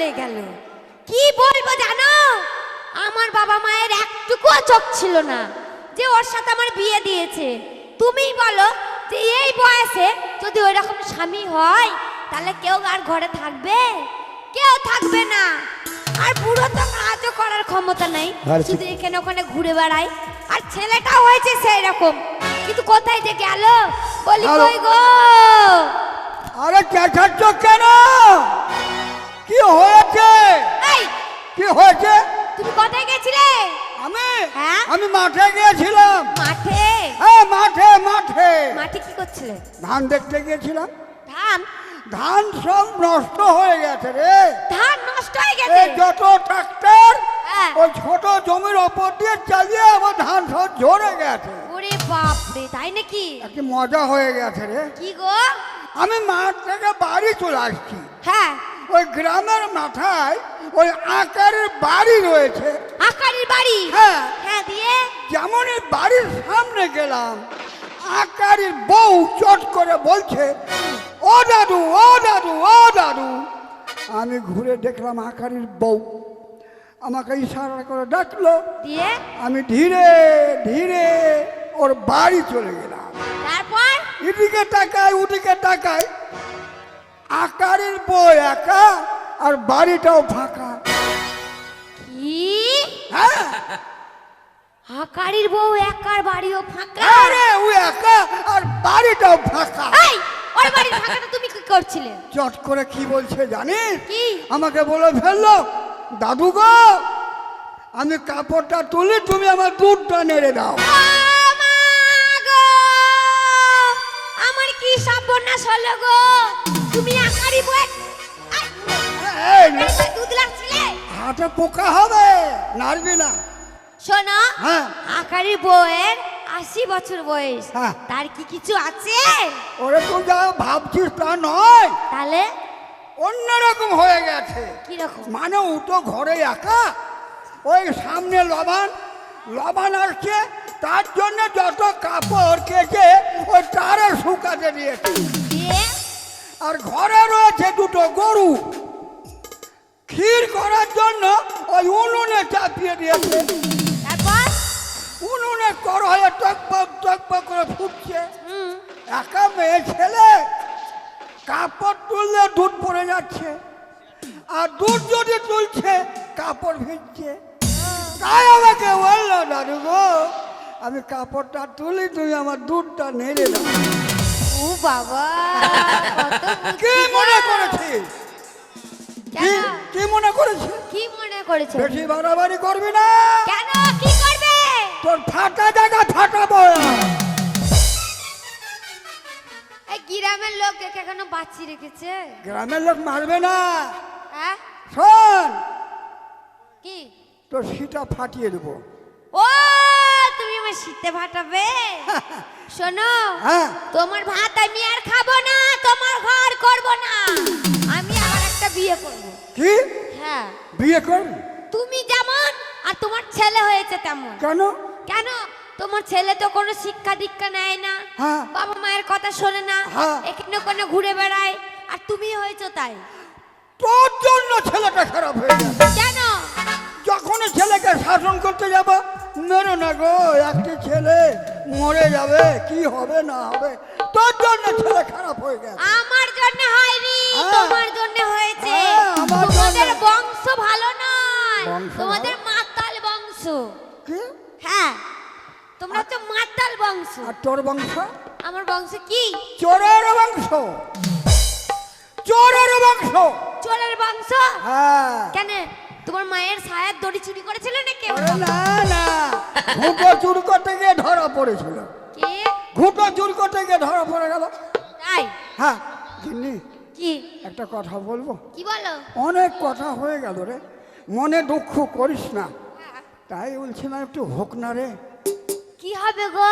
চলে গেল। কি বলব জানো? আমার বাবা মায়ের একটুকুও চোখ ছিল না যে ওর সাথে আমার বিয়ে দিয়েছে। তুমিই বলো যে এই বয়সে যদি ওই রকম স্বামী হয় তাহলে কেউ আর ঘরে থাকবে? কেউ থাকবে না। আর বুড়ো তো কাজও করার ক্ষমতা নেই। শুধু এখানে ওখানে ঘুরে বেড়ায় আর ছেলেটাও হয়েছে সেই রকম কিন্তু কোথায় যে গেল? বলি। কই গো? আরে চেঁচাচ্ছ কেন? কি হয়েছে? এই! কি হয়েছে? তুমি কোথায় গেছিলে? আমি? হ্যাঁ? আমি মাঠে গিয়েছিলাম। মাঠে? হ্যাঁ মাঠে মাঠে। মাঠে কি করছিলে? ধান দেখতে গিয়েছিলাম। ধান? ধান সব নষ্ট হয়ে গেছে রে। ধান নষ্ট হয়ে গেছে? এই যত ট্রাক্টর হ্যাঁ। ওই ছোট জমির ওপর দিয়ে চালিয়ে আমার ধান সব ঝরে গেছে। ওরে বাপ রে তাই নাকি? কি মজা হয়ে গেছে রে। কি গো? আমি মাঠ থেকে বাড়ি চলে আসছি। হ্যাঁ। ওই গ্রামের মাথায় ওই আকারের বাড়ি রয়েছে। আকারের বাড়ি? হ্যাঁ। হ্যাঁ দিয়ে? যেমনই বাড়ির সামনে গেলাম আকারের বউ চট করে বলছে ও দাদু ও দাদু ও দাদু। আমি ঘুরে দেখলাম আকারের বউ। আমাকে ইশারা করে ডাকলো। দিয়ে? আমি ধীরে ধীরে ওর বাড়ি চলে গেলাম। তারপর? এদিকে তাকায় ওদিকে তাকায়। আকারের বউ একা আর বাড়িটাও ফাঁকা। কি? হ্যাঁ। আকারের বউ একার বাড়িও ফাঁকা? আরে ও একা আর বাড়িটাও ফাঁকা। এই ওর বাড়ির ফাঁকাটা তুমি কি করছিলে? চট করে কি বলছে জানিস? কি? আমাকে বলে ফেলল দাদু গো আমি কাপড়টা তুলি তুমি আমার দুধটা নেড়ে দাও! আমার কি সর্বনাশ হলো গো? তুমি আকারি দুধ লাগছিলে? পোকা হবে। নাড়বি না। শোনো হ্যাঁ। আকারি আশি বছর বয়স। হ্যাঁ। তার কি কিছু আছে? ওরে তুই যা ভাবছিস তা নয়? তাহলে? অন্যরকম হয়ে গেছে। কীরকম? মানে ও তো ঘরে একা। ওই সামনে লবান লবান আসছে। তার জন্য যত কাপড় কেটে ওই তারে শুকাতে দিয়েছে। দিয়ে আর ঘরে রয়েছে দুটো গরু। ক্ষীর করার জন্য ওই উনুনে চাপিয়ে দিয়েছে। উনুনে কড়াইয়ে টকবক টকবক করে ফুটছে। একা মেয়ে ছেলে কাপড় তুললে দুধ পড়ে যাচ্ছে। আর দুধ যদি তুলছে কাপড় ভিজছে। তাই আমাকে বলল দাদু গো আমি কাপড়টা তুলি তুমি আমার দুধটা নেড়ে দাও। ও বাবা কত কি মনে গো। করেছিস কি মনে করেছিস কি মনে করেছ? বেশি বাড়াবাড়ি করবি না। কেন? কি করবে? তোর ফাটা জায়গা ফাটাবো এই গ্রামের লোক এখনও বাঁচিয়ে রেখেছে। গ্রামের লোক মারবে না। হ্যাঁ? শোন। কি? তোর সিটা ফাটিয়ে দেবো। ও আমার শীতে ফাটাবে শোনো তোমার ভাত আমি আর খাব না তোমার ঘর করব না। আমি আবার একটা বিয়ে করব। কি? হ্যাঁ। বিয়ে করবি? তুমি যেমন আর তোমার ছেলে হয়েছে তেমন। কেন? কেন? তোমার ছেলে তো কোনো শিক্ষা দীক্ষা নেয় না। বাবা মায়ের কথা শোনে না। এখানে কোনো ঘুরে বেড়ায়। আর তুমি হয়েছো তাই। তোর জন্য ছেলেটা খারাপ হয়ে গেছে কেন? যখনই ছেলেকে শাসন করতে যাব মেরো না গো একটি ছেলে মরে যাবে কি হবে না হবে? তোর জন্য ছেলে খারাপ হয়ে গেছে। আমার জন্য হয়নি হ্যাঁ। তোমার জন্য হয়েছে। হ্যাঁ, তোমাদের বংশ ভালো নয়। তোমাদের মাতাল বংশ। কি? হ্যাঁ তোমরা হচ্ছে মাতাল বংশ। আর তোর বংশ? আমার বংশ কি? চোরের বংশ। চোরের বংশ। চোরের বংশ? হ্যাঁ। কেন? তোমার মায়ের ছায়ার দড়ি চুরি করেছিল না কেউ আরে না না। ঘুঁটো চুর করতে গিয়ে ধরা পড়েছিল। কে? ঘুটো চুর করতে গিয়ে ধরা পড়ে গেল। তাই? হ্যাঁ জিন্নি কি? একটা কথা বলব? কি বলো? অনেক কথা হয়ে গেল রে। মনে দুঃখ করিস না। তাই বলছিলাম একটু হোক না রে। কি হবে গো?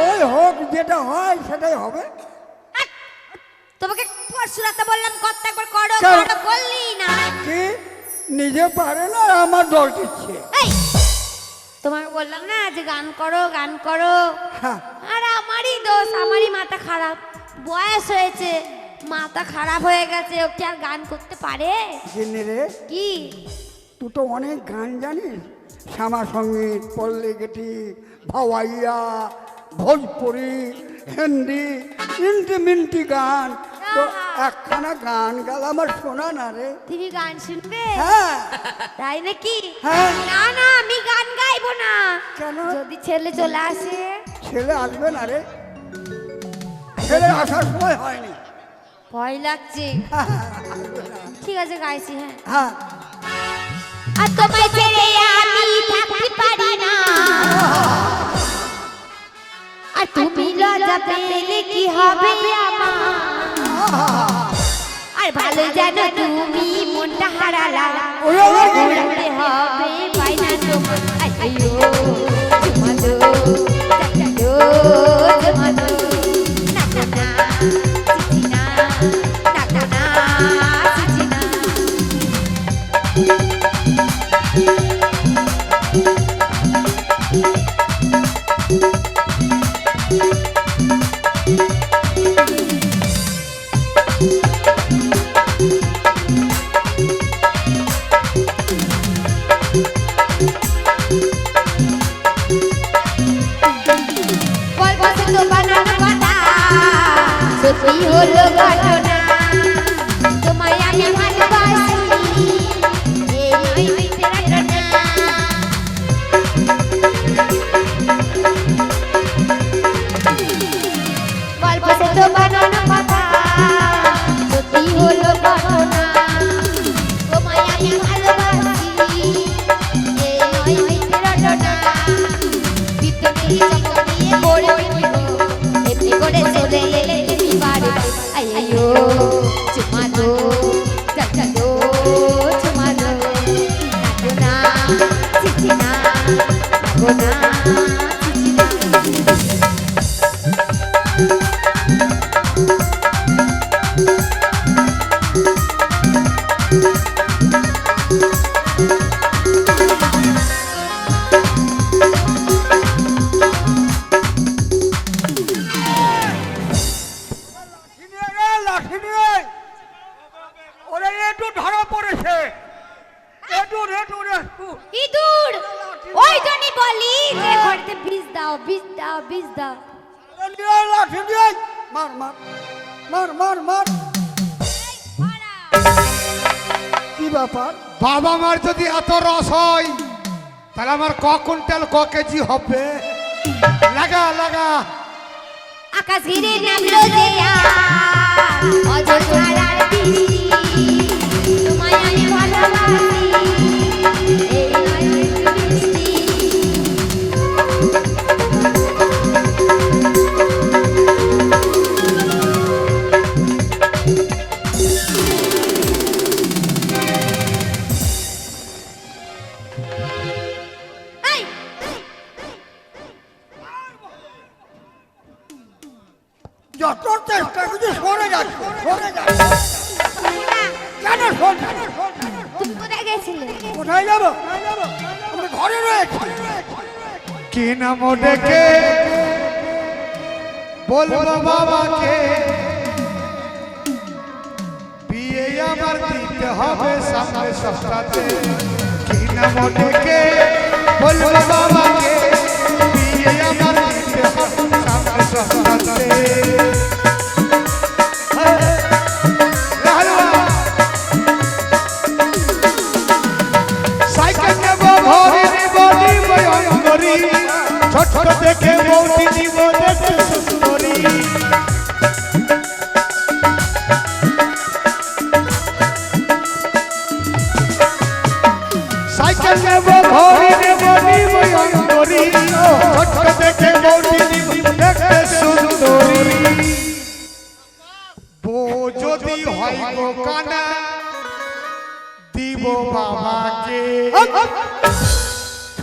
ওই হোক যেটা হয় সেটাই হবে! তোমাকে পরশু রাতে বললাম কত একবার করো করো বললি না। কি? নিজে পারে না আমার দল দিচ্ছে এই তোমাকে বললাম না যে গান করো গান করো। হ্যাঁ। আর আমারই দোষ আমারই মাথা খারাপ। বয়স হয়েছে মাথা খারাপ হয়ে গেছে ও কি আর গান করতে পারে? জেনে রে কি? তুই তো অনেক গান জানিস। শ্যামা সংগীত পল্লী গেটি ভাওয়াইয়া ভোজপুরি হিন্দি ইন্টি মিন্টি গান। তো একখানা গান গাল আমার শোনা না রে তুমি গান শুনবে? হ্যাঁ। তাই নাকি? হ্যাঁ। না না আমি গান গাইবো না। কেন? যদি ছেলে চলে আসে? ছেলে আসবে না রে। ছেলে আসার সময় হয়নি। ভয় লাগছে। ঠিক আছে গাইছি হ্যাঁ। হ্যাঁ। আর তোমায় ছেড়ে আমি থাকতে পারি না। পেলে কি হবে আর ভালো জানো তুমি মনটা হারালা হবে বাইনা তোমার সত্যি হলো ঘটনা you ক কুইন্টাল ক কেজি হবে। লাগা লাগা। আকাশ ঘিরে নামলো যে আজ, অজর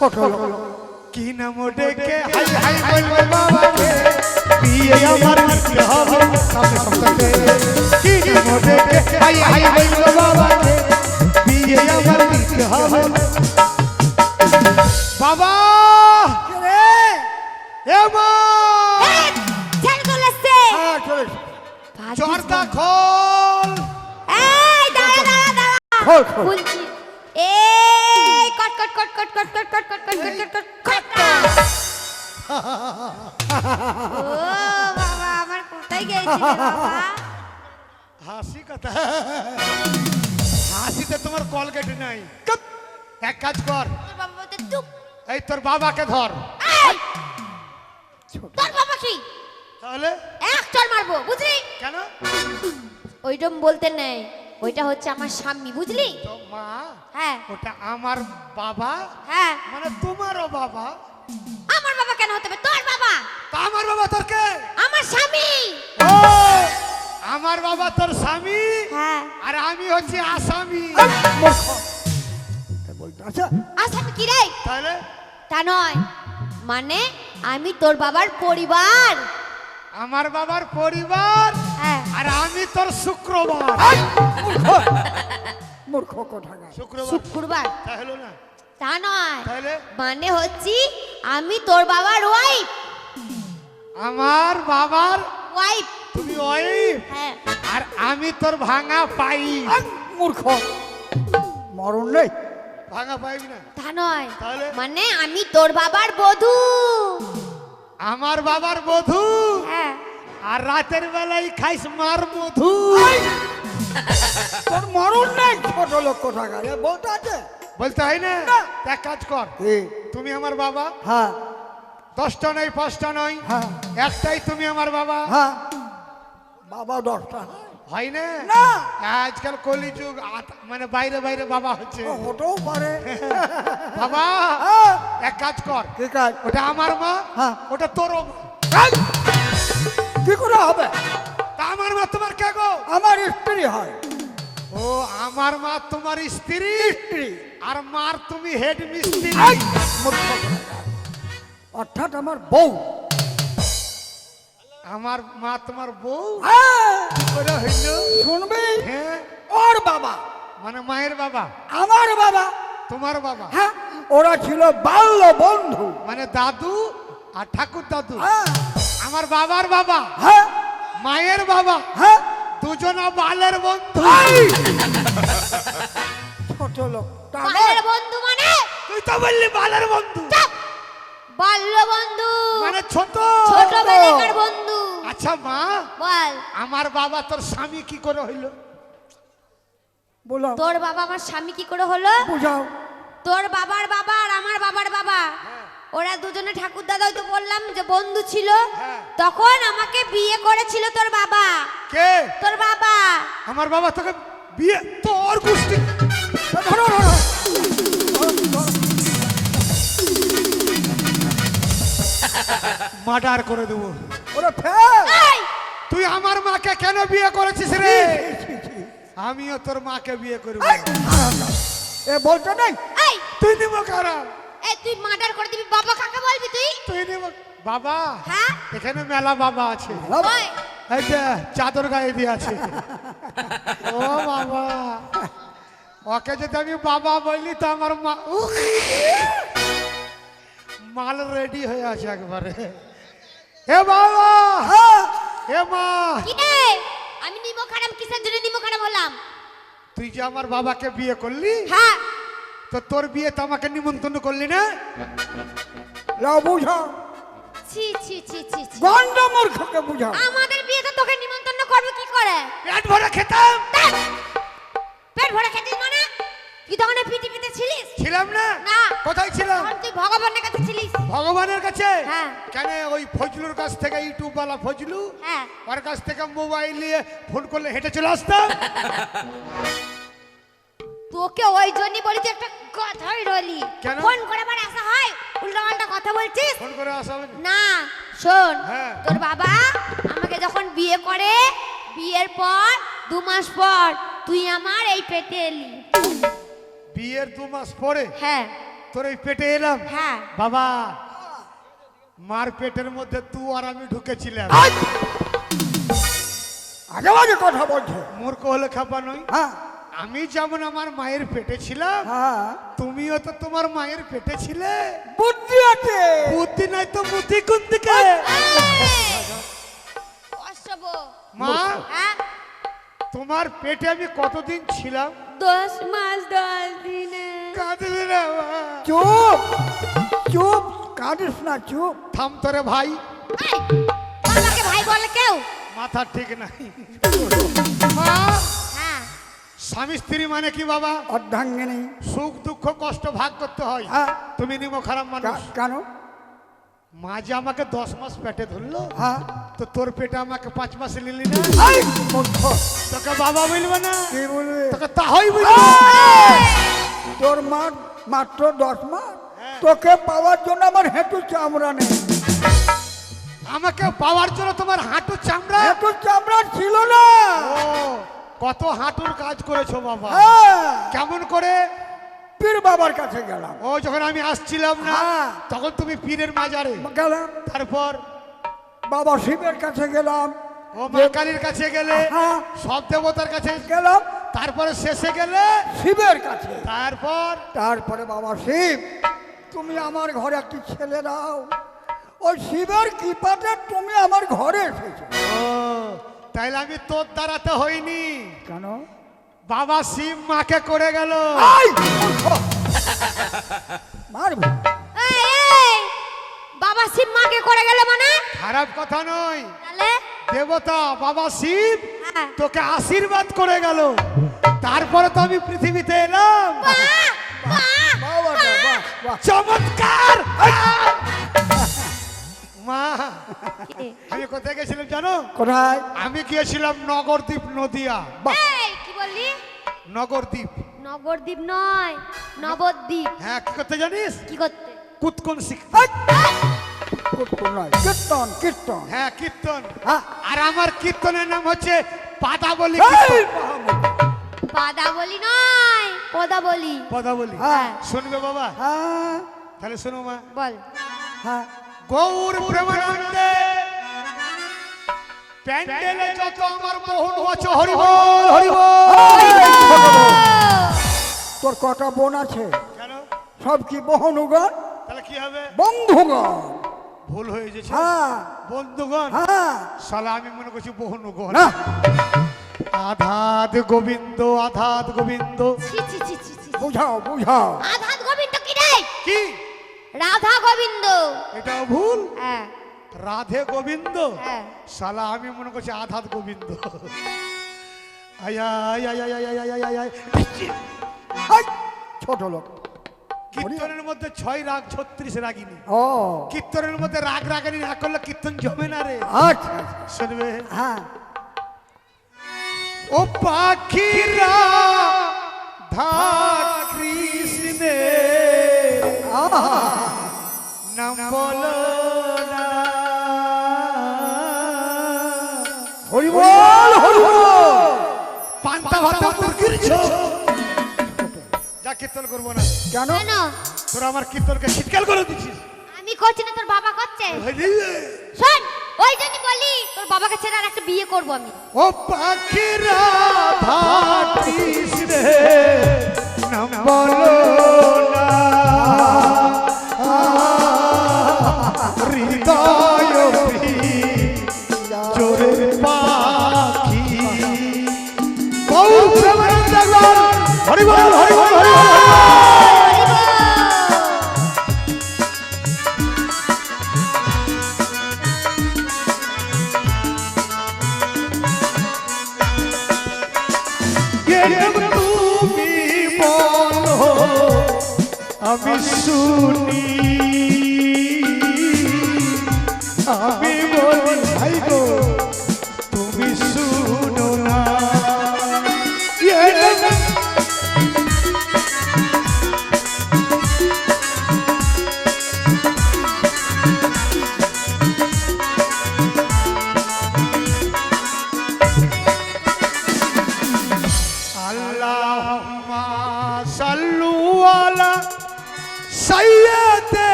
ছোট লোক কি নাম ডেকে হাই হাই বলবে বাবাকে বিয়ে আমার দিতে হবে। সামনে সপ্তাহে কি নাম ডেকে হাই হাই বলবে বাবাকে বিয়ে আমার দিতে হবে। বাবা! রে? এ মা! হ্যাঁ চলেছি জর্দা খোল। এই দাঁড়া দাঁড়া দাঁড়া। খোল খোল। কট কট কট কট কট কট কট কট কট কট কট কট কট ও বাবা আমার কোথায় গিয়েছিলে বাবা হাসি কথা হাসিতে তোমার কলগেট নাই চুপ! এক কাজ কর বাবা চুপ এই তোর বাবাকে ধর! তোর বাবা কি তাহলে এক চর মারবো বুঝলি কেন ওইরকম বলতে নেই ওইটা হচ্ছে আমার স্বামী বুঝলি? তো মা হ্যাঁ। ওটা আমার বাবা? হ্যাঁ। মানে তোমারও বাবা? আমার বাবা কেন হতে হবে তোর বাবা? তা আমার বাবা তোর কে? আমার স্বামী। ও আমার বাবা তোর স্বামী? হ্যাঁ। আর আমি হচ্ছি আসামি। আছে আসামি কি রে? তাহলে? তা নয়। মানে আমি তোর বাবার পরিবার। আমার বাবার পরিবার? হ্যাঁ। আর আমি তোর শুক্রবার। মূর্খ। কোথাকার? শুক্রবার? শুক্রবার? তা না। তা নয়। তাহলে? মানে হচ্ছি আমি তোর বাবার ওয়াইফ আমার বাবার ওয়াইফ তুমি ওয়াইফ হ্যাঁ। আর আমি তোর ভাঙা পাই। মূর্খ। মরণ নেই। ভাঙা পাইবি না। তা নয়। মানে আমি তোর বাবার বধূ। আমার বাবার বধূ? হ্যাঁ। আর রাতের বেলায় খাইস মার মধু। তোর মরণ নেই ছোট লোক কোথাকার? বলতে আছে? বলতে হয় না। এক কাজ কর। তুমি আমার বাবা। হ্যাঁ। দশটা নয় পাঁচটা নয়। হ্যাঁ। একটাই তুমি আমার বাবা। হ্যাঁ। বাবা দশটা হয় না? না। আজকাল কলিযুগ মানে বাইরে বাইরে বাবা হচ্ছে। ও হতেও পারে। বাবা! হ্যাঁ। এক কাজ কর। ঠিক আছে ওটা আমার মা হ্যাঁ। ওটা তোর মা। কি করে হবে? তা আমার মা তোমার কে গো? আমার স্ত্রী হয়। ও আমার মা তোমার স্ত্রী? স্ত্রী। আর মার তুমি হেড মিস্ত্রি। অর্থাৎ আমার বউ। আমার মা তোমার বউ? হ্যাঁ। শুনবি? হ্যাঁ। ওর বাবা। মানে মায়ের বাবা? আমার বাবা। তোমার বাবা? হ্যাঁ ওরা ছিল বাল্য বন্ধু মানে দাদু আর ঠাকুর দাদু হ্যাঁ। আমার বাবার বাবা। হ্যাঁ। মায়ের বাবা। হ্যাঁ। দুজনা বালের বন্ধু। ছোট লোক। বালের বন্ধু মানে? তুই তো বললি বালের বন্ধু। বাল্য বন্ধু। মানে ছোট। বন্ধু। আচ্ছা মা। বল। আমার বাবা তোর স্বামী কি করে হইল? বলো। তোর বাবা আমার স্বামী কি করে হলো? বুঝাও। তোর বাবার বাবা আর আমার বাবার বাবা। ওরা দুজনে ঠাকুর দাদা তো বললাম যে বন্ধু ছিল। হ্যাঁ। তখন আমাকে বিয়ে করেছিল তোর বাবা। কে? তোর বাবা। আমার বাবা তোকে বিয়ে তোর এ ধরো ধরো মার্ডার করে দেবো। ওরা ফেল! তুই আমার মাকে কেন বিয়ে করেছিস রে? আমিও তোর মাকে বিয়ে করব। এ বলতে নেই? তুই নিব কারণ এই তুই মার্ডার করে দিবি। বাবা কাকে বলবি তুই? তুই নিব বাবা? হ্যাঁ? এখানে মেলা বাবা আছে। ওই এই যে চাদর গায়ে দিয়ে আছে। ও বাবা। ওকে যদি আমি বাবা বললি তো আমার মা! মাল রেডি হয়ে আছে একবারে। এ বাবা! হ্যাঁ। এ মা! কি রে? আমি নিমো খারাপ কিসের জন্য নিমো খারাপ হলাম? তুই যে আমার বাবাকে বিয়ে করলি? হ্যাঁ। তো তোর বিয়ে তো আমাকে নিমন্ত্রণ করলি না? লাও বুঝাও ছি ছি ছি ছি ছি। গন্ড মূর্খকে বুঝাও আমাদের বিয়েতে তোকে নিমন্ত্রণ করবে কি করে? পেট ভরে খেতাম। ধ্যাৎ! পেট ভরে খেতিস মানে? তুই তখন এই পৃথিবীতে ছিলিস? ছিলাম না। না। কোথায় ছিলাম? তখন তুই ভগবানের কাছে ছিলিস। ভগবানের কাছে? হ্যাঁ। কেন ওই ফজলুর কাছ থেকে ইউটিউব বালা ফজলু? হ্যাঁ। ওর কাছ থেকে মোবাইল নিয়ে ফোন করলে হেঁটে চলে আসতাম? তোকে ওই জন্যই বলেছি একটা কথাই রলি। কেন? ফোন করে আবার আসা হয়? উল্টা পাল্টা কথা বলছিস? ফোন করে আসা হবে? না? না শোন হ্যাঁ। তোর বাবা আমাকে যখন বিয়ে করে বিয়ের পর দু মাস পর তুই আমার এই পেটে এলি। বিয়ের দু মাস পরে? হ্যাঁ। তোর এই পেটে এলাম? হ্যাঁ। বাবা মার পেটের মধ্যে তুই আর আমি ঢুকেছিলাম। আজ! আজে বাজে কথা বলছে। মূর্খ হলে খাপা নই। হ্যাঁ। আমি যেমন আমার মায়ের পেটে ছিলাম হ্যাঁ। তুমিও তো তোমার মায়ের পেটে ছিলে। বুদ্ধি আছে। বুদ্ধি নাই তো বুদ্ধি কোন দিকে? মা হ্যাঁ। তোমার পেটে আমি কতদিন ছিলাম? দশ মাস দশ দিনে। কাঁদবি না মা। চুপ চুপ কাঁদিস না চুপ। থাম তোরে ভাই। ভাই বলে কেউ? মাথা ঠিক নাই। মা হ্যাঁ স্বামী স্ত্রী মানে কি বাবা? অর্ধাঙ্গিনী। সুখ দুঃখ কষ্ট ভাগ করতে হয়। হ্যাঁ। তুমি নিমো খারাপ মানুষ। কেন? মা যে আমাকে দশ মাস পেটে ধরলো হ্যাঁ। তো তোর পেটে আমাকে পাঁচ মাস নিলি না? তোকে বাবা বলবে না? কি বলবি? তোকে তাহই বলবে। তোর মা মাত্র দশ মাস। তোকে পাওয়ার জন্য আমার হেঁটু চামড়া নেই। আমাকে পাওয়ার জন্য তোমার হাঁটু চামড়া? হেঁটু চামড়া ছিল না। ও। কত হাঁটুর কাজ করেছ বাবা। হ্যাঁ। কেমন করে? পীর বাবার কাছে গেলাম। ও যখন আমি আসছিলাম না হ্যাঁ। তখন তুমি পীরের মাজারে। গেলাম। তারপর? বাবা শিবের কাছে গেলাম। ও মা কালীর কাছে গেলে? হ্যাঁ। সব দেবতার কাছে? গেলাম। তারপরে শেষে গেলে? শিবের কাছে। তারপর? তারপরে বাবা শিব তুমি আমার ঘরে একটি ছেলে দাও। ওই শিবের কৃপাতে তুমি আমার ঘরে এসেছ। তাইলে আমি তোর দ্বারাতে হইনি। কেন? বাবা শিব মাকে করে গেল। মারবো? এই, এই, বাবা শিব মাকে করে গেল মানে? খারাপ কথা নয়। তাহলে? দেবতা বাবা শিব হ্যাঁ। তোকে আশীর্বাদ করে গেল। তারপরে তো আমি পৃথিবীতে এলাম। বাহ, বাহ, বাবা রে, বাহ, বাহ। চমৎকার! মা? আমি কোথায় গেছিলাম জানো? কোথায়? আমি গিয়েছিলাম নগরদ্বীপ নদিয়া। বাহ কি বললি? নগরদ্বীপ। নগরদ্বীপ নয় নবদ্বীপ। হ্যাঁ কি করতে জানিস? কি করতে? কুতকন শিখতে। নয়, কীর্তন কীর্তন। হ্যাঁ কীর্তন। হ্যাঁ। আর আমার কীর্তনের নাম হচ্ছে পাদাবলি এই, কীর্তন। মহামূর্খ। পাদা নয় পদা পদাবলি। হ্যাঁ। শুনবে বাবা? হ্যাঁ। তাহলে শোনো মা। বল। হ্যাঁ। গৌর প্রেমানন্দে। প্যান্ডেলে যত আমার মোহন হচ্ছে হরিবল হরিবল তোর কটা বোন আছে? কেন? সব কি বহনুগণ? তাহলে কি হবে? বন্ধুগণ। ভুল হয়ে গেছে। হ্যাঁ। বন্ধুগণ? হ্যাঁ। শালা আমি মনে করছি বহুনুগণ। না। আধাত গোবিন্দ আধাত গোবিন্দ। বুঝাও বুঝাও। আধাত গোবিন্দ কি রে? কি? রাধা গোবিন্দ। এটাও ভুল? হ্যাঁ। রাধে গোবিন্দ? হ্যাঁ। সালা আমি মনে করছি আধাত গোবিন্দ। ছোট লোক। কীর্তনের মধ্যে ছয় রাগ ছত্রিশ রাগিনি। ও। কীর্তনের মধ্যে রাগ রাগানি না করলে কীর্তন জমে না রে। আচ্ছা। শুনবে? হ্যাঁ। ও পাখিরা ধা কৃষ্ণে। আহা। যা কীর্তন করব না। কেন? তোরা আমার কীর্তনকে শীতকাল করে দিচ্ছিস। আমি করছি না তোর বাবা করছে। শোন ওই জন্য বলি তোর বাবাকে ছেড়ে আর একটা বিয়ে করব আমি। ও পাখিরা নাম বলো।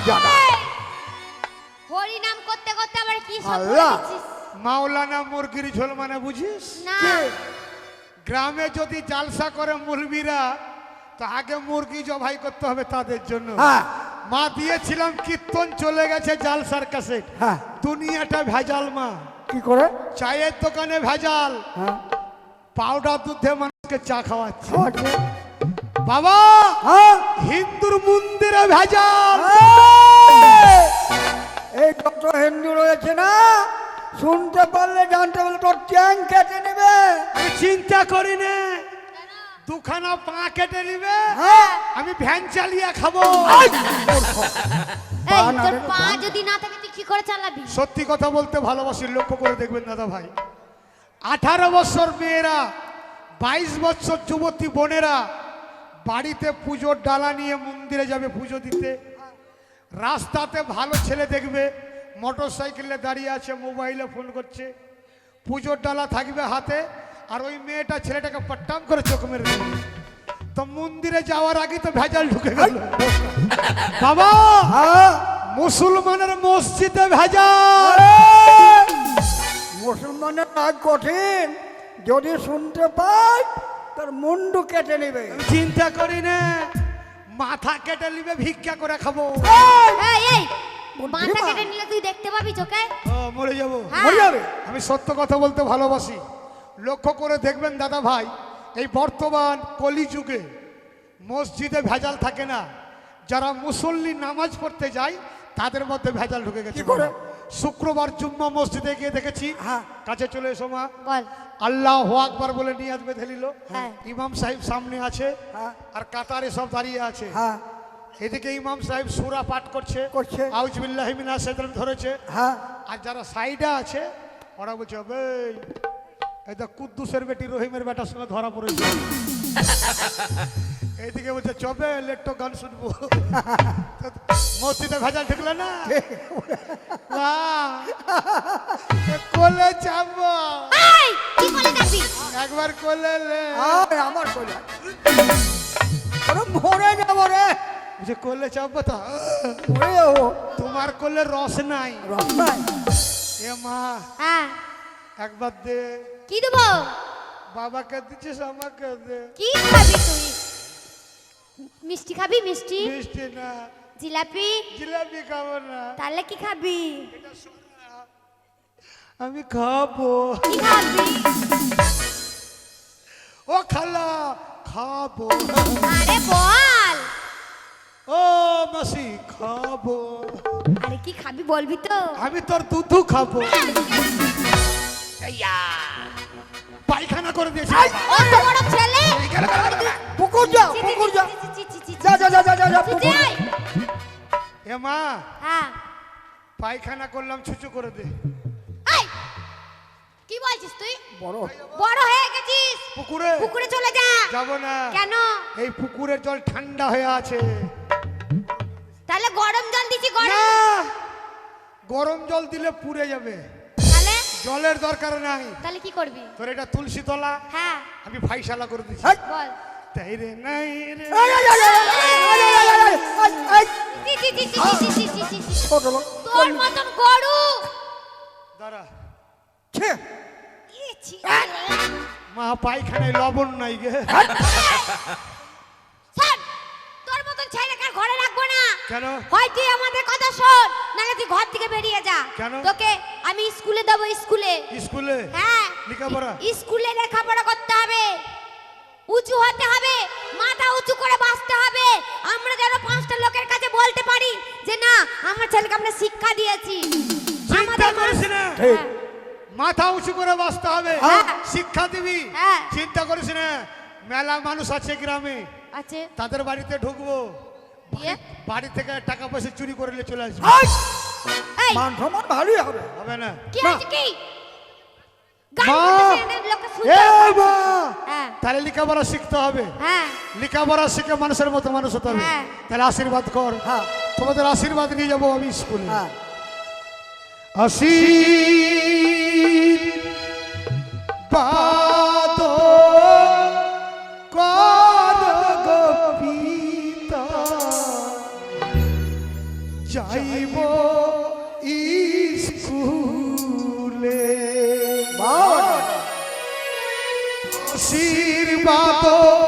আই, হারামজাদা। হরি নাম করতে করতে আবার কি আল্লাহ। মাওলানা মুরগির ঝোল মানে বুঝিস? গ্রামে যদি জালসা করে মুলবিরা তো আগে মুরগি জবাই করতে হবে তাদের জন্য। হ্যাঁ। মা দিয়েছিলাম কীর্তন চলে গেছে জালসার সার্কাসে হ্যাঁ। দুনিয়াটা ভেজাল মা। কি করে? চায়ের দোকানে ভেজাল। হ্যাঁ। পাউডার দুধে মানুষকে চা খাওয়াচ্ছে। বাবা হ্যাঁ? হিন্দুর মন্দিরে ভেজাল। এই! এই যত হিন্দু রয়েছে না? শুনতে পারলে জানতে পারলে তোর চ্যাং কেটে নেবে। আমি চিন্তা করি না দুখানা পা কেটে নিবে। হ্যাঁ। আমি ভ্যান চালিয়ে খাব। তোর পা। যদি না থাকে তুই কি করে চালাবি? সত্যি কথা বলতে ভালোবাসি লক্ষ্য করে দেখবেন দাদা ভাই। আঠারো বছর মেয়েরা বাইশ বছর যুবতী বোনেরা বাড়িতে পুজোর ডালা নিয়ে মন্দিরে যাবে পুজো দিতে। রাস্তাতে ভালো ছেলে দেখবে মোটর সাইকেলে দাঁড়িয়ে আছে মোবাইলে ফোন করছে। পুজোর ডালা থাকবে হাতে আর ওই মেয়েটা ছেলেটাকে পট্টাম করে চোখ মেরে দেবে। তো মন্দিরে যাওয়ার আগে তো ভেজাল ঢুকে গেল। বাবা হ্যাঁ। মুসলমানের মসজিদে ভেজাল। মুসলমানের কঠিন। যদি শুনতে পাই তোর মুন্ডু কেটে নেবে। চিন্তা করি না মাথা কেটে নিবে ভিক্ষা করে খাব। এই! এই এই মাথা কেটে নিলে তুই দেখতে পাবি চোখে। ও, মরে যাব। হ্যাঁ। মরে যাবে? আমি সত্য কথা বলতে ভালোবাসি। লক্ষ্য করে দেখবেন দাদা ভাই এই বর্তমান কলিযুগে মসজিদে ভেজাল থাকে না। যারা মুসল্লি নামাজ পড়তে যায় তাদের মধ্যে ভেজাল ঢুকে গেছে। কি করে? শুক্রবার জুম্মা মসজিদে গিয়ে দেখেছি। হ্যাঁ। কাছে চলে এসো মা। বল। আল্লাহ আকবার বলে নিয়াজ বেঁধে নিল। হ্যাঁ। ইমাম সাহেব সামনে আছে হ্যাঁ। আর কাতারে সব দাঁড়িয়ে আছে। হ্যাঁ। এদিকে ইমাম সাহেব সুরা পাঠ করছে। করছে। আউজবিল্লাহ মিনা সেদিন ধরেছে। হ্যাঁ। আর যারা সাইডে আছে ওরা বলছে "এই, এই তো কুদ্দুসের বেটি রহিমের বেটার সঙ্গে ধরা পড়েছে। এইদিকে বলছে চবে লেট্টো গান শুনব। তো মসজিদে ভেজাল ঠেকলে না? কোলে চাপবো একবার কোলে আমার কোলে। আরে মরে যাব রে। বলছে কোলে চাপবো তো। মরে যাব। তোমার কোলে রস নাই। রস নাই। এ মা হ্যাঁ। একবার দে। কি দেবো? বাবাকে দিচ্ছিস আমাকে দে। কি খাবি তুই? মিষ্টি খাবি মিষ্টি? মিষ্টি না। জিলাপি? জিলাপি খাব না। তাহলে কি খাবি? আমি খাব। কি খাবি? ও খালা খাব। আরে বল। ও মাসি খাব। আরে কি খাবি বলবি তো? আমি তোর দুধু খাব। পায়খানা করে দিয়েছি। ও তো বড় ছেলে। পুকুর যা পুকুর যা। যা যা যা যা যা পুকুর। এ মা হ্যাঁ। পায়খানা করলাম ছুচু করে দে। এই, কি বলছিস তুই? বড়। বড় হয়ে গেছিস। পুকুরে। পুকুরে চলে যা। যাব না। কেন? এই পুকুরের জল ঠান্ডা হয়ে আছে। তাহলে গরম জল দিছি না! গরম গরম জল দিলে পুড়ে যাবে। জলের দরকার নাই তাহলে কি করবি তোর এটা তুলসী তোলা হ্যাঁ আমি ভাইশালা করে দিচ্ছি বল তাই রে নাই রে তোর মতন গরু দাঁড়া খে মা পায়খানায় লবণ নাই গে কেন? হয় তুই আমাদের কথা শোন নাহলে তুই ঘর থেকে বেরিয়ে যা। কেন? তোকে আমি স্কুলে দেবো স্কুলে। স্কুলে? হ্যাঁ। লেখাপড়া? স্কুলে লেখাপড়া করতে হবে। উঁচু হতে হবে মাথা উঁচু করে বাঁচতে হবে। আমরা যেন পাঁচটা লোকের কাছে বলতে পারি যে না আমার ছেলেকে আমরা শিক্ষা দিয়েছি। আমাদের না। ঠিক। মাথা উঁচু করে বাঁচতে হবে। হ্যাঁ। শিক্ষা দিবি। হ্যাঁ। চিন্তা করিস না। মেলা মানুষ আছে গ্রামে। আছে। তাদের বাড়িতে ঢুকবো। দিয়ে বাড়ি থেকে টাকা পয়সা চুরি করে নিয়ে চলে আসব। এই, মান সম্মান ভালোই হবে। হবে না। কি না। হয়েছে কি? গান মা! করতেছে, এদের লোকে শুনতে এ পাচ্ছে। মা! হ্যাঁ। তাহলে লেখাপড়া শিখতে হবে। হ্যাঁ। লেখাপড়া শিখে মানুষের মতো মানুষ হতে হবে। হ্যাঁ। তাহলে আশীর্বাদ কর। হ্যাঁ। তোমাদের আশীর্বাদ নিয়ে যাব আমি স্কুলে। হ্যাঁ। আশীর্বাদ बातों